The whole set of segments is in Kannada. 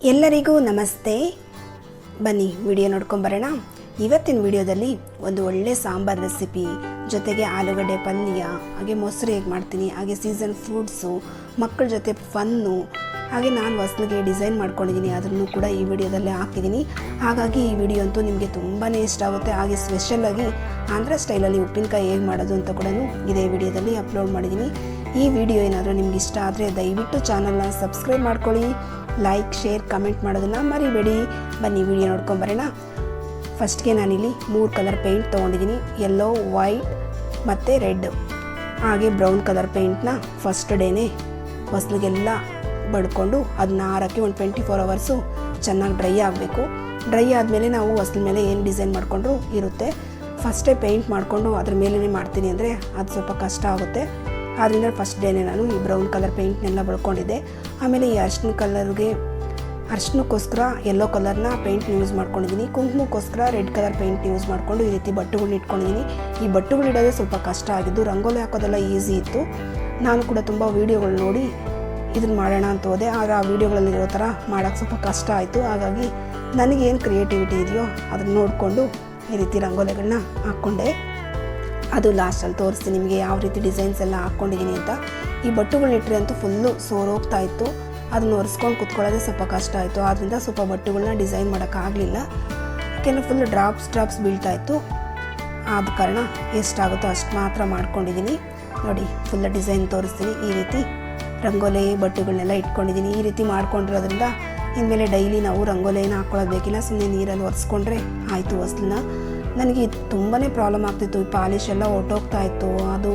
ಎಲ್ಲರಿಗೂ ನಮಸ್ತೆ. ಬನ್ನಿ, ವಿಡಿಯೋ ನೋಡ್ಕೊಂಬರೋಣ ಇವತ್ತಿನ ವಿಡಿಯೋದಲ್ಲಿ ಒಂದು ಒಳ್ಳೆ ಸಾಂಬಾರ್ ರೆಸಿಪಿ ಜೊತೆಗೆ ಆಲೂಗಡ್ಡೆ ಪಲ್ಯ, ಹಾಗೆ ಮೊಸರು ಹೇಗೆ ಮಾಡ್ತೀನಿ, ಹಾಗೆ ಸೀಸನ್ ಫ್ರೂಟ್ಸು ಮಕ್ಕಳ ಜೊತೆ ಫನ್ನು ಹಾಗೆ ನಾನು ಹೊಸನಿಗೆ ಡಿಸೈನ್ ಮಾಡ್ಕೊಂಡಿದ್ದೀನಿ ಅದನ್ನು ಕೂಡ ಈ ವಿಡಿಯೋದಲ್ಲೇ ಹಾಕಿದ್ದೀನಿ ಹಾಗಾಗಿ ಈ ವಿಡಿಯೋ ಅಂತೂ ನಿಮಗೆ ತುಂಬಾ ಇಷ್ಟ ಆಗುತ್ತೆ. ಹಾಗೆ ಸ್ಪೆಷಲಾಗಿ ಆಂಧ್ರ ಸ್ಟೈಲಲ್ಲಿ ಉಪ್ಪಿನಕಾಯಿ ಹೇಗೆ ಮಾಡೋದು ಅಂತ ಕೂಡ ಇದೇ ವಿಡಿಯೋದಲ್ಲಿ ಅಪ್ಲೋಡ್ ಮಾಡಿದ್ದೀನಿ ಈ ವಿಡಿಯೋ ಏನಾದರೂ ನಿಮ್ಗೆ ಇಷ್ಟ ಆದರೆ ದಯವಿಟ್ಟು ಚಾನಲ್ನ ಸಬ್ಸ್ಕ್ರೈಬ್ ಮಾಡ್ಕೊಳ್ಳಿ. ಲೈಕ್ ಶೇರ್ ಕಮೆಂಟ್ ಮಾಡೋದನ್ನು ಮರಿಬೇಡಿ. ಬನ್ನಿ ವಿಡಿಯೋ ನೋಡ್ಕೊಂಬರೋಣ ಫಸ್ಟ್ಗೆ ನಾನಿಲ್ಲಿ ಮೂರು ಕಲರ್ ಪೇಂಟ್ ತೊಗೊಂಡಿದ್ದೀನಿ. ಯೆಲ್ಲೋ ವೈಟ್ ಮತ್ತು ರೆಡ್ ಹಾಗೆ ಬ್ರೌನ್ ಕಲರ್ ಪೇಂಟ್ನ ಫಸ್ಟ್ ಡೇನೇ ಫಸ್ಲಿಗೆಲ್ಲ ಬಡ್ಕೊಂಡು ಅದನ್ನ ಹಾರಕ್ಕೆ ಒಂದು ಟ್ವೆಂಟಿ ಫೋರ್ ಅವರ್ಸು ಚೆನ್ನಾಗಿ ಡ್ರೈ ಆಗಬೇಕು. ಡ್ರೈ ಆದಮೇಲೆ ನಾವು ಹೊಸ್ಲ ಮೇಲೆ ಏನು ಡಿಸೈನ್ ಮಾಡಿಕೊಂಡ್ರು ಇರುತ್ತೆ. ಫಸ್ಟೇ ಪೇಂಟ್ ಮಾಡಿಕೊಂಡು ಅದ್ರ ಮೇಲೇ ಮಾಡ್ತೀನಿ ಅಂದರೆ ಅದು ಸ್ವಲ್ಪ ಕಷ್ಟ ಆಗುತ್ತೆ. ಆದ್ದರಿಂದ ಫಸ್ಟ್ ಡೇನೇ ನಾನು ಈ ಬ್ರೌನ್ ಕಲರ್ ಪೇಂಟ್ನೆಲ್ಲ ಬಳ್ಕೊಂಡಿದ್ದೆ. ಆಮೇಲೆ ಈ ಅರ್ಶಿನ ಕಲರ್ಗೆ ಅರ್ಶಿನಕ್ಕೋಸ್ಕರ ಯೆಲ್ಲೋ ಕಲರ್ನ ಪೇಂಟ್ ಯೂಸ್ ಮಾಡ್ಕೊಂಡಿದ್ದೀನಿ ಕುಂಕುಮಕ್ಕೋಸ್ಕರ ರೆಡ್ ಕಲರ್ ಪೇಂಟ್ ಯೂಸ್ ಮಾಡಿಕೊಂಡು ಈ ರೀತಿ ಬಟ್ಟುಗಳ್ನ ಇಟ್ಕೊಂಡಿದ್ದೀನಿ ಈ ಬಟ್ಟುಗಳು ಇಡೋದೇ ಸ್ವಲ್ಪ ಕಷ್ಟ ಆಗಿದ್ದು ರಂಗೋಲಿ ಹಾಕೋದೆಲ್ಲ ಈಸಿ ಇತ್ತು. ನಾನು ಕೂಡ ತುಂಬ ವೀಡಿಯೋಗಳು ನೋಡಿ ಇದನ್ನು ಮಾಡೋಣ ಅಂತ ಹೋದೆ. ಆದರೆ ಆ ವೀಡಿಯೋಗಳಲ್ಲಿರೋ ಥರ ಮಾಡೋಕ್ಕೆ ಸ್ವಲ್ಪ ಕಷ್ಟ ಆಯಿತು. ಹಾಗಾಗಿ ನನಗೇನು ಕ್ರಿಯೇಟಿವಿಟಿ ಇದೆಯೋ ಅದನ್ನು ನೋಡಿಕೊಂಡು ಈ ರೀತಿ ರಂಗೋಲಿಗಳನ್ನ ಹಾಕ್ಕೊಂಡೆ. ಅದು ಲಾಸ್ಟಲ್ಲಿ ತೋರಿಸ್ತೀನಿ. ನಿಮಗೆ ಯಾವ ರೀತಿ ಡಿಸೈನ್ಸ್ ಎಲ್ಲ ಹಾಕ್ಕೊಂಡಿದ್ದೀನಿ ಅಂತ. ಈ ಬಟ್ಟುಗಳನ್ನಿಟ್ಟರೆ ಅಂತೂ ಫುಲ್ಲು ಸೋರೋಗ್ತಾ ಇತ್ತು. ಅದನ್ನು ಒರೆಸ್ಕೊಂಡು ಕುತ್ಕೊಳ್ಳೋದೇ ಸ್ವಲ್ಪ ಕಷ್ಟ ಆಯಿತು. ಆದ್ದರಿಂದ ಸ್ವಲ್ಪ ಬಟ್ಟುಗಳನ್ನ ಡಿಸೈನ್ ಮಾಡೋಕ್ಕಾಗಲಿಲ್ಲ ಯಾಕೆಂದರೆ ಫುಲ್ ಡ್ರಾಪ್ಸ್ ಡ್ರಾಪ್ಸ್ ಬೀಳ್ತಾ ಇತ್ತು. ಆದ ಕಾರಣ ಎಷ್ಟಾಗುತ್ತೋ ಅಷ್ಟು ಮಾತ್ರ ಮಾಡ್ಕೊಂಡಿದ್ದೀನಿ. ನೋಡಿ ಫುಲ್ ಡಿಸೈನ್ ತೋರಿಸ್ತೀನಿ. ಈ ರೀತಿ ರಂಗೋಲಿ ಬಟ್ಟೆಗಳನ್ನೆಲ್ಲ ಇಟ್ಕೊಂಡಿದ್ದೀನಿ. ಈ ರೀತಿ ಮಾಡ್ಕೊಂಡಿರೋದ್ರಿಂದ ಇನ್ಮೇಲೆ ಡೈಲಿ ನಾವು ರಂಗೋಲಿನ ಹಾಕ್ಕೊಳ್ಳೋದು ಬೇಕಿಲ್ಲ. ಸುಮ್ಮನೆ ನೀರಲ್ಲಿ ಒರೆಸ್ಕೊಂಡ್ರೆ ಆಯಿತು ಹೊಸ್ಲನ್ನ ನನಗೆ ತುಂಬಾ ಪ್ರಾಬ್ಲಮ್ ಆಗ್ತಿತ್ತು. ಪಾಲಿಶ್ ಎಲ್ಲ ಹೊಟ್ಟೋಗ್ತಾ ಇತ್ತು. ಅದು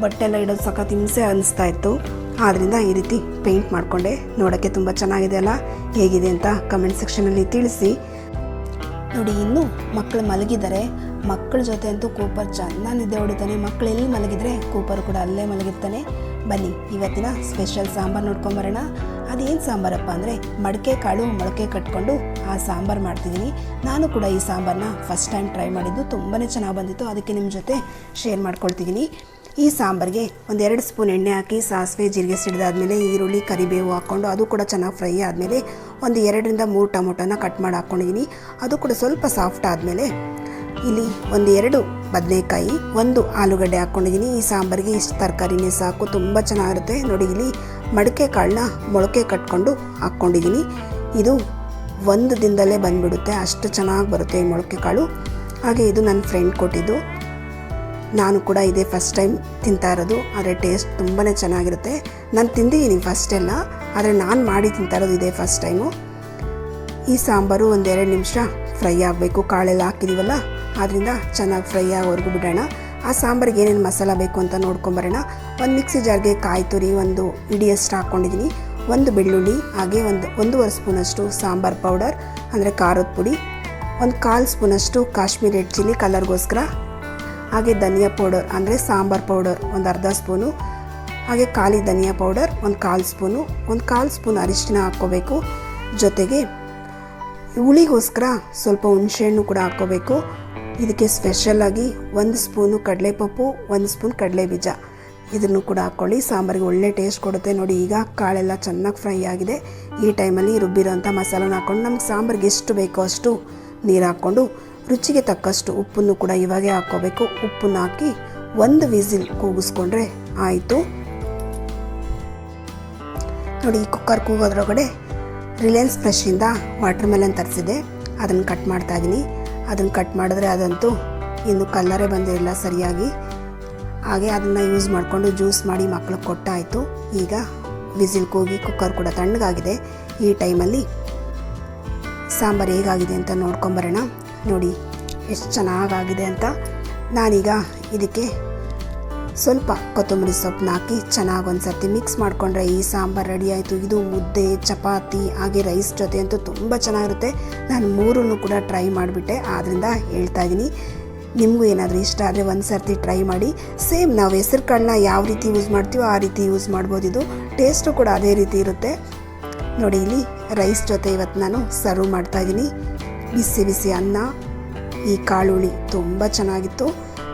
ಬಟ್ಟೆ ಎಲ್ಲ ಇಡೋದು ಸಖತ್ ಹಿಂಸೆ ಅನಿಸ್ತಾ ಇತ್ತು. ಆದ್ದರಿಂದ ಈ ರೀತಿ ಪೇಂಟ್ ಮಾಡಿಕೊಂಡೆ. ನೋಡೋಕ್ಕೆ ತುಂಬ ಚೆನ್ನಾಗಿದೆ ಅಲ್ಲ? ಹೇಗಿದೆ ಅಂತ ಕಮೆಂಟ್ ಸೆಕ್ಷನಲ್ಲಿ ತಿಳಿಸಿ. ನೋಡಿ, ಇನ್ನೂ ಮಕ್ಕಳು ಮಲಗಿದ್ದಾರೆ. ಮಕ್ಕಳ ಜೊತೆ ಅಂತೂ ಕೂಪರ್ ಚೆನ್ನಾಗಿ ನಿದ್ದೆ ಹೊಡಿತಾನೆ. ಮಕ್ಕಳು ಎಲ್ಲಿ ಮಲಗಿದರೆ ಕೂಪರ್ ಕೂಡ ಅಲ್ಲೇ ಮಲಗಿರ್ತಾನೆ. ಬನ್ನಿ. ಇವತ್ತಿನ ಸ್ಪೆಷಲ್ ಸಾಂಬಾರು ನೋಡ್ಕೊಂಬರೋಣ ಅದೇನು ಸಾಂಬಾರಪ್ಪ ಅಂದರೆ ಮಡಕೆ ಕಾಳು ಮೊಳಕೆ ಕಟ್ಕೊಂಡು ಆ ಸಾಂಬಾರು ಮಾಡ್ತಿದ್ದೀನಿ. ನಾನು ಕೂಡ ಈ ಸಾಂಬಾರನ್ನ ಫಸ್ಟ್ ಟೈಮ್ ಟ್ರೈ ಮಾಡಿದ್ದು. ತುಂಬಾ ಚೆನ್ನಾಗಿ ಬಂದಿತ್ತು. ಅದಕ್ಕೆ ನಿಮ್ಮ ಜೊತೆ ಶೇರ್ ಮಾಡ್ಕೊಳ್ತಿದ್ದೀನಿ. ಈ ಸಾಂಬಾರಿಗೆ ಒಂದೆರಡು ಸ್ಪೂನ್ ಎಣ್ಣೆ ಹಾಕಿ, ಸಾಸಿವೆ, ಜೀರಿಗೆ ಸಿಡಿದಾದ್ಮೇಲೆ ಈರುಳ್ಳಿ, ಕರಿಬೇವು ಹಾಕ್ಕೊಂಡು ಅದು ಕೂಡ ಚೆನ್ನಾಗಿ ಫ್ರೈ ಆದಮೇಲೆ ಒಂದು ಎರಡರಿಂದ ಮೂರು ಟೊಮೊಟೊನ ಕಟ್ ಮಾಡಿ ಹಾಕ್ಕೊಂಡಿದ್ದೀನಿ ಅದು ಕೂಡ ಸ್ವಲ್ಪ ಸಾಫ್ಟ್ ಆದಮೇಲೆ ಇಲ್ಲಿ ಒಂದು ಎರಡು ಬದನೆಕಾಯಿ, ಒಂದು ಆಲೂಗಡ್ಡೆ ಹಾಕ್ಕೊಂಡಿದ್ದೀನಿ. ಈ ಸಾಂಬಾರಿಗೆ ಇಷ್ಟು ತರಕಾರಿನೇ ಸಾಕು. ತುಂಬ ಚೆನ್ನಾಗಿರುತ್ತೆ. ನೋಡಿ, ಇಲ್ಲಿ ಮಡಕೆ ಕಾಳನ್ನ ಮೊಳಕೆ ಕಟ್ಕೊಂಡು ಹಾಕ್ಕೊಂಡಿದ್ದೀನಿ. ಇದು ಒಂದು ದಿನದಲ್ಲೇ ಬಂದುಬಿಡುತ್ತೆ. ಅಷ್ಟು ಚೆನ್ನಾಗಿ ಬರುತ್ತೆ ಈ ಮೊಳಕೆ ಕಾಳು. ಹಾಗೆ ಇದು ನನ್ನ ಫ್ರೆಂಡ್ ಕೊಟ್ಟಿದ್ದು. ನಾನು ಕೂಡ ಇದೇ ಫಸ್ಟ್ ಟೈಮ್ ತಿಂತಾ ಇರೋದು. ಆದರೆ ಟೇಸ್ಟ್ ತುಂಬಾ ಚೆನ್ನಾಗಿರುತ್ತೆ. ನಾನು ತಿಂದಿದ್ದೀನಿ ಫಸ್ಟ್ ಎಲ್ಲ. ಆದರೆ ನಾನು ಮಾಡಿ ತಿಂತಾ ಇರೋದು ಇದೇ ಫಸ್ಟ್ ಟೈಮು. ಈ ಸಾಂಬಾರು ಒಂದೆರಡು ನಿಮಿಷ ಫ್ರೈ ಆಗಬೇಕು. ಕಾಳೆಲ್ಲ ಹಾಕಿದ್ದೀವಲ್ಲ ಆದ್ದರಿಂದ ಚೆನ್ನಾಗಿ ಫ್ರೈ ಆಗೋವರೆಗೂ ಬಿಡೋಣ. ಆ ಸಾಂಬಾರಿಗೆ ಏನೇನು ಮಸಾಲ ಬೇಕು ಅಂತ ನೋಡ್ಕೊಂಬರೋಣ. ಒಂದು ಮಿಕ್ಸಿ ಜಾರ್ಗೆ ಕಾಯಿ ತುರಿ, ಒಂದು ಇಡಿಯಷ್ಟು ಹಾಕ್ಕೊಂಡಿದ್ದೀನಿ ಒಂದು ಬೆಳ್ಳುಳ್ಳಿ, ಹಾಗೆ ಒಂದು ಒಂದೂವರೆ ಸ್ಪೂನಷ್ಟು ಸಾಂಬಾರು ಪೌಡರ್, ಅಂದರೆ ಖಾರದ ಪುಡಿ, ಒಂದು ಕಾಲು ಸ್ಪೂನಷ್ಟು ಕಾಶ್ಮೀರಿ ರೆಡ್ ಚಿಲ್ಲಿ ಕಲರ್ಗೋಸ್ಕರ, ಹಾಗೆ ಧನಿಯಾ ಪೌಡರ್, ಅಂದರೆ ಸಾಂಬಾರ್ ಪೌಡರ್, ಒಂದು ಅರ್ಧ ಸ್ಪೂನು, ಹಾಗೆ ಖಾಲಿ ಧನಿಯಾ ಪೌಡರ್, ಒಂದು ಕಾಲು ಸ್ಪೂನು, ಒಂದು ಕಾಲು ಸ್ಪೂನ್ ಅರಿಶಿನ ಹಾಕ್ಕೋಬೇಕು. ಜೊತೆಗೆ ಹುಳಿಗೋಸ್ಕರ ಸ್ವಲ್ಪ ಹುಣಸೆಹಣ್ಣು ಕೂಡ ಹಾಕ್ಕೋಬೇಕು. ಇದಕ್ಕೆ ಸ್ಪೆಷಲಾಗಿ ಒಂದು ಸ್ಪೂನು ಕಡಲೆಪಪ್ಪು, ಒಂದು ಸ್ಪೂನ್ ಕಡಲೆ ಬೀಜ ಇದನ್ನು ಕೂಡ ಹಾಕ್ಕೊಳ್ಳಿ. ಸಾಂಬಾರಿಗೆ ಒಳ್ಳೆ ಟೇಸ್ಟ್ ಕೊಡುತ್ತೆ. ನೋಡಿ, ಈಗ ಕಾಳೆಲ್ಲ ಚೆನ್ನಾಗಿ ಫ್ರೈ ಆಗಿದೆ. ಈ ಟೈಮಲ್ಲಿ ರುಬ್ಬಿರೋಂಥ ಮಸಾಲನ ಹಾಕ್ಕೊಂಡು ನಮ್ಗೆ ಸಾಂಬಾರಿಗೆ ಎಷ್ಟು ಬೇಕೋ ಅಷ್ಟು ನೀರು ಹಾಕ್ಕೊಂಡು ರುಚಿಗೆ ತಕ್ಕಷ್ಟು ಉಪ್ಪನ್ನು ಕೂಡ ಇವಾಗೆ ಹಾಕ್ಕೋಬೇಕು. ಉಪ್ಪನ್ನು ಹಾಕಿ ಒಂದು ವಿಸಿಲ್ ಕೂಗಿಸ್ಕೊಂಡ್ರೆ ಆಯಿತು. ನೋಡಿ, ಈ ಕುಕ್ಕರ್ ಕೂಗೋದ್ರೊಳಗಡೆ ರಿಲಯನ್ಸ್ ಫ್ರೆಶಿಂದ ವಾಟರ್ ಮೆಲನ್ ತರಿಸಿದೆ. ಅದನ್ನು ಕಟ್ ಮಾಡ್ತಾ ಇದ್ದೀನಿ ಅದನ್ನು ಕಟ್ ಮಾಡಿದ್ರೆ ಅದಂತೂ ಇನ್ನು ಕಲ್ಲರೇ ಬಂದಿರಲಿಲ್ಲ ಸರಿಯಾಗಿ. ಹಾಗೆ ಅದನ್ನು ಯೂಸ್ ಮಾಡಿಕೊಂಡು ಜ್ಯೂಸ್ ಮಾಡಿ ಮಕ್ಳಿಗೆ ಕೊಟ್ಟಾಯಿತು. ಈಗ ವಿಸಿಲ್ ಕೂಗಿ ಕುಕ್ಕರ್ ಕೂಡ ತಣ್ಣಗಾಗಿದೆ. ಈ ಟೈಮಲ್ಲಿ ಸಾಂಬಾರು ಹೇಗಾಗಿದೆ ಅಂತ ನೋಡ್ಕೊಂಬರೋಣ ನೋಡಿ, ಎಷ್ಟು ಚೆನ್ನಾಗಾಗಿದೆ ಅಂತ ನಾನೀಗ ಇದಕ್ಕೆ ಸ್ವಲ್ಪ ಕೊತ್ತಂಬರಿ ಸೊಪ್ಪನ್ನ ಹಾಕಿ ಚೆನ್ನಾಗಿ ಒಂದು ಸರ್ತಿ ಮಿಕ್ಸ್ ಮಾಡಿಕೊಂಡ್ರೆ ಈ ಸಾಂಬಾರು ರೆಡಿ ಆಯಿತು. ಇದು ಮುದ್ದೆ, ಚಪಾತಿ ಹಾಗೆ ರೈಸ್ ಜೊತೆ ಅಂತೂ ತುಂಬ ಚೆನ್ನಾಗಿರುತ್ತೆ. ನಾನು ಮೂರನ್ನು ಕೂಡ ಟ್ರೈ ಮಾಡಿಬಿಟ್ಟೆ. ಆದ್ದರಿಂದ ಹೇಳ್ತಾ ಇದ್ದೀನಿ ನಿಮಗೂ ಏನಾದರೂ ಇಷ್ಟ ಆದರೆ ಒಂದು ಸರ್ತಿ ಟ್ರೈ ಮಾಡಿ. ಸೇಮ್ ನಾವು ಹೆಸರು ಕಾಳನ್ನ ಯಾವ ರೀತಿ ಯೂಸ್ ಮಾಡ್ತೀವೋ ಆ ರೀತಿ ಯೂಸ್ ಮಾಡ್ಬೋದು ಇದು. ಟೇಸ್ಟು ಕೂಡ ಅದೇ ರೀತಿ ಇರುತ್ತೆ. ನೋಡಿ ಇಲ್ಲಿ ರೈಸ್ ಜೊತೆ ಇವತ್ತು ನಾನು ಸರ್ವ್ ಮಾಡ್ತಾಯಿದ್ದೀನಿ ಬಿಸಿ ಬಿಸಿ ಅನ್ನ, ಈ ಕಾಳುಳಿ ತುಂಬ ಚೆನ್ನಾಗಿತ್ತು.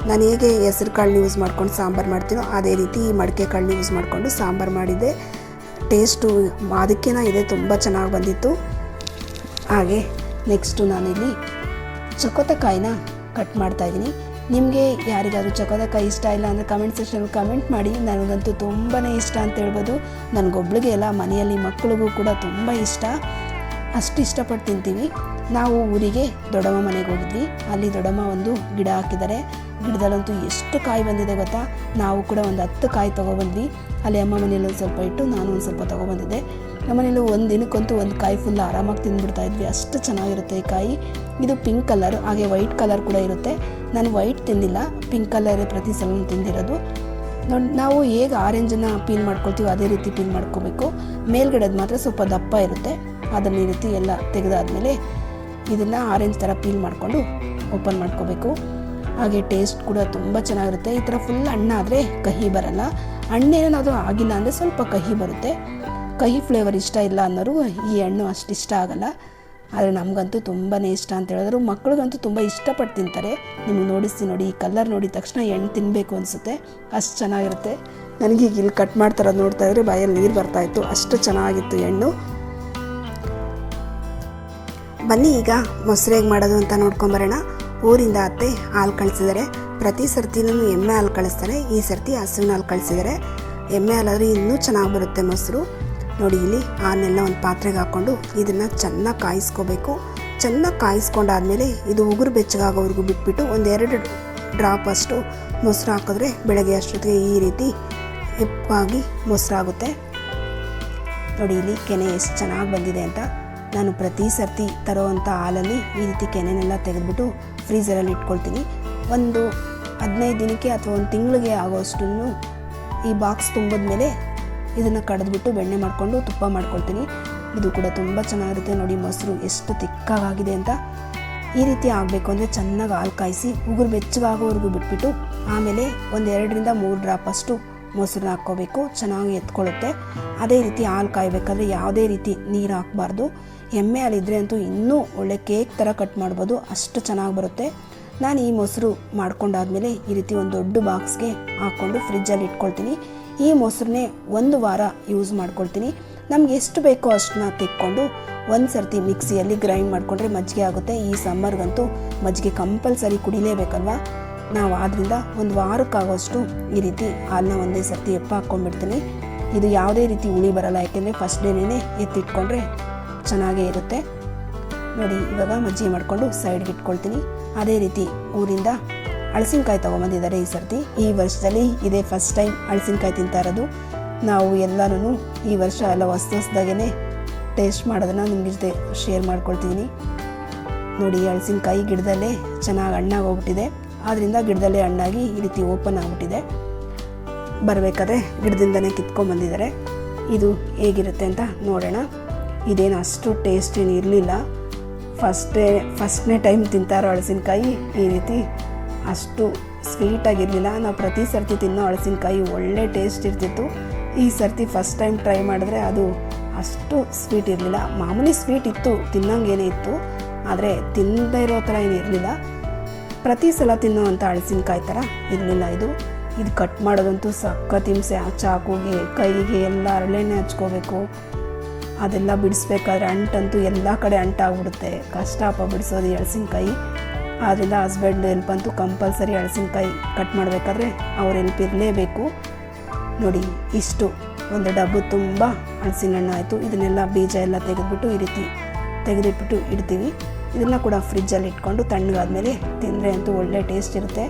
ನಾನು ಹೇಗೆ ಹೆಸರು ಕಾಳನ್ನ ಯೂಸ್ ಮಾಡ್ಕೊಂಡು ಸಾಂಬಾರು ಮಾಡ್ತೀನೋ ಅದೇ ರೀತಿ ಈ ಮಡಿಕೆ ಕಾಳನ್ನ ಯೂಸ್ ಮಾಡಿಕೊಂಡು ಸಾಂಬಾರು ಮಾಡಿದ್ದೆ. ಟೇಸ್ಟು ಅದಕ್ಕೇನ ಇದೆ ತುಂಬ ಚೆನ್ನಾಗಿ ಬಂದಿತ್ತು. ಹಾಗೆ ನೆಕ್ಸ್ಟು ನಾನಿಲ್ಲಿ ಚಕೋತಕಾಯಿನ ಕಟ್ ಮಾಡ್ತಾ ಇದ್ದೀನಿ. ನಿಮಗೆ ಯಾರಿಗಾದರೂ ಚಕೋತಕಾಯಿ ಇಷ್ಟ ಇಲ್ಲ ಅಂದರೆ ಕಮೆಂಟ್ ಸೆಕ್ಷನಲ್ಲಿ ಕಮೆಂಟ್ ಮಾಡಿ. ನನಗಂತೂ ತುಂಬಾ ಇಷ್ಟ ಅಂತ ಹೇಳ್ಬೋದು. ನನಗೊಬ್ಳಿಗೆ ಎಲ್ಲ ಮನೆಯಲ್ಲಿ ಮಕ್ಕಳಿಗೂ ಕೂಡ ತುಂಬ ಇಷ್ಟ. ಅಷ್ಟು ಇಷ್ಟಪಟ್ಟು ತಿಂತೀವಿ. ನಾವು ಊರಿಗೆ ದೊಡ್ಡಮ್ಮ ಮನೆಗೆ ಹೋಗಿದ್ವಿ. ಅಲ್ಲಿ ದೊಡ್ಡಮ್ಮ ಒಂದು ಗಿಡ ಹಾಕಿದ್ದಾರೆ. ಗಿಡದಲ್ಲಂತೂ ಎಷ್ಟು ಕಾಯಿ ಬಂದಿದೆ ಗೊತ್ತಾ? ನಾವು ಕೂಡ ಒಂದು ಹತ್ತು ಕಾಯಿ ತೊಗೊಬಂದ್ವಿ. ಅಲ್ಲಿ ಅಮ್ಮ ಮನೇಲಿ ಒಂದು ಸ್ವಲ್ಪ ಇಟ್ಟು ನಾನು ಒಂದು ಸ್ವಲ್ಪ ತೊಗೊಬಂದಿದ್ದೆ. ನಮ್ಮನೇಲಿ ಒಂದು ದಿನಕ್ಕಂತೂ ಒಂದು ಕಾಯಿ ಫುಲ್ ಆರಾಮಾಗಿ ತಿಂದುಬಿಡ್ತಾ ಇದ್ವಿ. ಅಷ್ಟು ಚೆನ್ನಾಗಿರುತ್ತೆ ಈ ಕಾಯಿ. ಇದು ಪಿಂಕ್ ಕಲರ್ ಹಾಗೆ ವೈಟ್ ಕಲರ್ ಕೂಡ ಇರುತ್ತೆ. ನಾನು ವೈಟ್ ತಿಂದಿಲ್ಲ ಪಿಂಕ್ ಕಲರೇ ಪ್ರತಿ ಸಲ ತಿಂದಿರೋದು. ನೋಡಿ ನಾವು ಹೇಗೆ ಆರೆಂಜನ್ನು ಪೀಲ್ ಮಾಡ್ಕೊಳ್ತೀವಿ ಅದೇ ರೀತಿ ಪೀಲ್ ಮಾಡ್ಕೋಬೇಕು. ಮೇಲ್ಗಡೆದು ಮಾತ್ರ ಸ್ವಲ್ಪ ದಪ್ಪ ಇರುತ್ತೆ. ಅದನ್ನು ಈ ರೀತಿ ಎಲ್ಲ ತೆಗೆದಾದ್ಮೇಲೆ ಇದನ್ನು ಆರೆಂಜ್ ಥರ ಪೀಲ್ ಮಾಡಿಕೊಂಡು ಓಪನ್ ಮಾಡ್ಕೋಬೇಕು. ಹಾಗೆ ಟೇಸ್ಟ್ ಕೂಡ ತುಂಬ ಚೆನ್ನಾಗಿರುತ್ತೆ. ಈ ಥರ ಫುಲ್ ಹಣ್ಣಾದರೆ ಕಹಿ ಬರಲ್ಲ. ಹಣ್ಣೇನಾದರೂ ಆಗಿಲ್ಲ ಅಂದರೆ ಸ್ವಲ್ಪ ಕಹಿ ಬರುತ್ತೆ. ಕಹಿ ಫ್ಲೇವರ್ ಇಷ್ಟ ಇಲ್ಲ ಅನ್ನೋರು ಈ ಹಣ್ಣು ಅಷ್ಟು ಇಷ್ಟ ಆಗಲ್ಲ. ಆದರೆ ನಮಗಂತೂ ತುಂಬಾ ಇಷ್ಟ ಅಂತ ಹೇಳಿದ್ರು. ಮಕ್ಳಿಗಂತೂ ತುಂಬ ಇಷ್ಟಪಟ್ಟು ತಿಂತಾರೆ. ನಿಮಗೆ ನೋಡಿಸ್ತೀನಿ ನೋಡಿ, ಈ ಕಲರ್ ನೋಡಿದ ತಕ್ಷಣ ಎಣ್ಣೆ ತಿನ್ನಬೇಕು ಅನಿಸುತ್ತೆ. ಅಷ್ಟು ಚೆನ್ನಾಗಿರುತ್ತೆ. ನನಗೆ ಈಗ ಇಲ್ಲಿ ಕಟ್ ಮಾಡ್ತಾರೋದು ನೋಡ್ತಾ ಇದ್ರೆ ಬಾಯಲ್ಲಿ ನೀರು ಬರ್ತಾಯಿತ್ತು ಅಷ್ಟು ಚೆನ್ನಾಗಿತ್ತು ಎಣ್ಣು ಬನ್ನಿ ಈಗ ಮೊಸರು ಹೇಗೆ ಮಾಡೋದು ಅಂತ ನೋಡ್ಕೊಂಬರೋಣ ಊರಿಂದ ಅತ್ತೆ ಹಾಲು ಕಳಿಸಿದ್ದಾರೆ ಪ್ರತಿ ಸರ್ತಿನೂ ಎಮ್ಮೆ ಹಾಲು ಕಳಿಸ್ತಾರೆ. ಈ ಸರ್ತಿ ಹಸುವಿನ ಹಾಲು ಕಳಿಸಿದ್ದಾರೆ ಎಮ್ಮೆ ಹಾಲಾದರೆ ಇನ್ನೂ ಚೆನ್ನಾಗಿ ಬರುತ್ತೆ ಮೊಸರು. ನೋಡಿ, ಇಲ್ಲಿ ಹಾಲನ್ನೆಲ್ಲ ಒಂದು ಪಾತ್ರೆಗೆ ಹಾಕ್ಕೊಂಡು ಇದನ್ನು ಚೆನ್ನಾಗಿ ಕಾಯಿಸ್ಕೋಬೇಕು. ಚೆನ್ನಾಗಿ ಕಾಯಿಸ್ಕೊಂಡಾದ್ಮೇಲೆ ಇದು ಉಗುರು ಬೆಚ್ಚಗಾಗೋವರೆಗೂ ಬಿಟ್ಬಿಟ್ಟು ಒಂದೆರಡು ಡ್ರಾಪ್ ಅಷ್ಟು ಮೊಸರು ಹಾಕಿದ್ರೆ ಬೆಳಗ್ಗೆ ಅಷ್ಟೊತ್ತಿಗೆ ಈ ರೀತಿ ಹೆಪ್ಪಾಗಿ ಮೊಸರಾಗುತ್ತೆ ನೋಡಿ, ಇಲ್ಲಿ ಕೆನೆ ಎಷ್ಟು ಚೆನ್ನಾಗಿ ಬಂದಿದೆ ಅಂತ. ನಾನು ಪ್ರತಿ ಸರ್ತಿ ತರೋವಂಥ ಹಾಲಲ್ಲಿ ಈ ರೀತಿ ಕೆನೆನೆಲ್ಲ ತೆಗೆದುಬಿಟ್ಟು ಫ್ರೀಸರಲ್ಲಿ ಇಟ್ಕೊಳ್ತೀನಿ. ಒಂದು ಹದಿನೈದು ದಿನಕ್ಕೆ ಅಥವಾ ಒಂದು ತಿಂಗಳಿಗೆ ಆಗೋಷ್ಟನ್ನು ಈ ಬಾಕ್ಸ್ ತುಂಬಿದ ಮೇಲೆ ಇದನ್ನು ಕಡಿದ್ಬಿಟ್ಟು ಬೆಣ್ಣೆ ಮಾಡಿಕೊಂಡು ತುಪ್ಪ ಮಾಡ್ಕೊಳ್ತೀನಿ. ಇದು ಕೂಡ ತುಂಬ ಚೆನ್ನಾಗಿರುತ್ತೆ. ನೋಡಿ ಮೊಸರು ಎಷ್ಟು ತಿಕ್ಕಾಗಿದೆ ಅಂತ. ಈ ರೀತಿ ಆಗಬೇಕು ಅಂದರೆ ಚೆನ್ನಾಗಿ ಹಾಲು ಕಾಯಿಸಿ, ಉಗುರು ಬೆಚ್ಚಗಾಗೋವರೆಗೂ ಬಿಟ್ಬಿಟ್ಟು ಆಮೇಲೆ ಒಂದು ಎರಡರಿಂದ ಮೂರು ಡ್ರಾಪ್ ಅಷ್ಟು ಮೊಸರನ್ನ ಹಾಕ್ಕೋಬೇಕು ಚೆನ್ನಾಗಿ ಎತ್ಕೊಳ್ಳುತ್ತೆ. ಅದೇ ರೀತಿ ಹಾಲು ಕಾಯಬೇಕಾದ್ರೆ ಯಾವುದೇ ರೀತಿ ನೀರು ಹಾಕಬಾರ್ದು. ಎಮ್ಮೆ ಹಾಲಿದ್ರೆ ಅಂತೂ ಇನ್ನೂ ಒಳ್ಳೆ ಕೇಕ್ ಥರ ಕಟ್ ಮಾಡ್ಬೋದು, ಅಷ್ಟು ಚೆನ್ನಾಗಿ ಬರುತ್ತೆ. ನಾನು ಈ ಮೊಸರು ಮಾಡ್ಕೊಂಡಾದ್ಮೇಲೆ ಈ ರೀತಿ ಒಂದು ದೊಡ್ಡ ಬಾಕ್ಸ್ಗೆ ಹಾಕ್ಕೊಂಡು ಫ್ರಿಜ್ಜಲ್ಲಿ ಇಟ್ಕೊಳ್ತೀನಿ. ಈ ಮೊಸರನ್ನೇ ಒಂದು ವಾರ ಯೂಸ್ ಮಾಡ್ಕೊಳ್ತೀನಿ. ನಮ್ಗೆ ಎಷ್ಟು ಬೇಕೋ ಅಷ್ಟನ್ನ ತೆಕ್ಕೊಂಡು ಒಂದು ಸರ್ತಿ ಮಿಕ್ಸಿಯಲ್ಲಿ ಗ್ರೈಂಡ್ ಮಾಡಿಕೊಂಡ್ರೆ ಮಜ್ಜಿಗೆ ಆಗುತ್ತೆ. ಈ ಸಮ್ಮರ್ಗಂತೂ ಮಜ್ಜಿಗೆ ಕಂಪಲ್ಸರಿ ಕುಡಿಲೇಬೇಕಲ್ವಾ? ನಾವು ಆದ್ದರಿಂದ ಒಂದು ವಾರಕ್ಕಾಗೋಷ್ಟು ಈ ರೀತಿ ಹಾಲನ್ನ ಒಂದೇ ಸರ್ತಿ ಎಪ್ಪ ಹಾಕ್ಕೊಂಡ್ಬಿಡ್ತೀನಿ. ಇದು ಯಾವುದೇ ರೀತಿ ಹುಳಿ ಬರಲ್ಲ, ಯಾಕೆಂದರೆ ಫಸ್ಟ್ ಡೇನೇ ಎತ್ತಿಟ್ಕೊಂಡ್ರೆ ಚೆನ್ನಾಗೇ ಇರುತ್ತೆ. ನೋಡಿ, ಇವಾಗ ಮಜ್ಜಿಗೆ ಮಾಡಿಕೊಂಡು ಸೈಡ್ಗೆ ಇಟ್ಕೊಳ್ತೀನಿ. ಅದೇ ರೀತಿ ಊರಿಂದ ಹಳಸಿನಕಾಯಿ ತೊಗೊಂಬಂದಿದ್ದಾರೆ ಈ ಸರ್ತಿ. ಈ ವರ್ಷದಲ್ಲಿ ಇದೇ ಫಸ್ಟ್ ಟೈಮ್ ಹಳಸಿನಕಾಯಿ ತಿಂತಾ ಇರೋದು. ನಾವು ಎಲ್ಲರೂ ಈ ವರ್ಷ ಎಲ್ಲ ಹೊಸ ಹೊಸದಾಗೇ ಟೇಸ್ಟ್ ಮಾಡೋದನ್ನು ನಿಮ್ಗೆ ಜೊತೆ ಶೇರ್ ಮಾಡ್ಕೊಳ್ತೀನಿ. ನೋಡಿ ಹಳಸಿನಕಾಯಿ ಗಿಡದಲ್ಲೇ ಚೆನ್ನಾಗಿ ಹಣ್ಣಾಗಿ ಹೋಗ್ಬಿಟ್ಟಿದೆ. ಆದ್ದರಿಂದ ಗಿಡದಲ್ಲೇ ಹಣ್ಣಾಗಿ ಈ ರೀತಿ ಓಪನ್ ಆಗಿಬಿಟ್ಟಿದೆ. ಬರಬೇಕಾದ್ರೆ ಗಿಡದಿಂದನೇ ಕಿತ್ಕೊಂಡ್ಬಂದಿದ್ದಾರೆ ಇದು ಹೇಗಿರುತ್ತೆ ಅಂತ ನೋಡೋಣ. ಇದೇನು ಅಷ್ಟು ಟೇಸ್ಟ್ ಏನು ಇರಲಿಲ್ಲ. ಫಸ್ಟೇ ಫಸ್ಟ್ನೇ ಟೈಮ್ ತಿಂತಾರೋ ಹಳಸಿನಕಾಯಿ ಈ ರೀತಿ ಅಷ್ಟು ಸ್ವೀಟಾಗಿರಲಿಲ್ಲ ನಾವು ಪ್ರತಿ ಸರ್ತಿ ತಿನ್ನೋ ಹಳಸಿನಕಾಯಿ ಒಳ್ಳೆ ಟೇಸ್ಟ್ ಇರ್ತಿತ್ತು. ಈ ಸರ್ತಿ ಫಸ್ಟ್ ಟೈಮ್ ಟ್ರೈ ಮಾಡಿದ್ರೆ ಅದು ಅಷ್ಟು ಸ್ವೀಟ್ ಇರಲಿಲ್ಲ. ಮಾಮೂಲಿ ಸ್ವೀಟ್ ಇತ್ತು ತಿನ್ನೋಂಗೇನೇ ಇತ್ತು. ಆದರೆ ತಿನ್ನದೇ ಇರೋ ಥರ ಏನು ಇರಲಿಲ್ಲ. ಪ್ರತಿ ಸಲ ತಿನ್ನುವಂಥ ಹಳಸಿನಕಾಯಿ ಥರ ಇರಲಿಲ್ಲ ಇದು ಇದು ಕಟ್ ಮಾಡೋದಂತೂ ಸಖತ್ ಹಿಂಸೆ. ಆ ಚಾಕುಗೆ, ಕೈಗೆ ಎಲ್ಲ ಹರಳೆಣ್ಣೆ ಹಚ್ಕೋಬೇಕು. ಅದೆಲ್ಲ ಬಿಡಿಸ್ಬೇಕಾದ್ರೆ ಅಂಟಂತೂ ಎಲ್ಲ ಕಡೆ ಅಂಟಾಗ್ಬಿಡುತ್ತೆ. ಕಷ್ಟಪ್ಪ ಬಿಡಿಸೋದು ಹಳಸಿನಕಾಯಿ. ಆದ್ದರಿಂದ ಹಸ್ಬೆಂಡ್ ಹೆಲ್ಪ್ ಅಂತೂ ಕಂಪಲ್ಸರಿ ಹಳಸಿನಕಾಯಿ ಕಟ್ ಮಾಡಬೇಕಾದ್ರೆ ಅವ್ರ ಹೆಲ್ಪ್ ಇರಲೇಬೇಕು. ನೋಡಿ, ಇಷ್ಟು. ಒಂದು ಡಬ್ಬು ತುಂಬ ಹಣ್ಣು ಆಯಿತು. ಇದನ್ನೆಲ್ಲ ಬೀಜ ಎಲ್ಲ ತೆಗೆದುಬಿಟ್ಟು ಈ ರೀತಿ ತೆಗೆದಿಟ್ಬಿಟ್ಟು ಇಡ್ತೀವಿ. ಇದನ್ನು ಕೂಡ ಫ್ರಿಜ್ಜಲ್ಲಿ ಇಟ್ಕೊಂಡು ತಣ್ಣಗಾದ್ಮೇಲೆ ತಿಂದರೆ ಅಂತೂ ಒಳ್ಳೆ ಟೇಸ್ಟ್ ಇರುತ್ತೆ.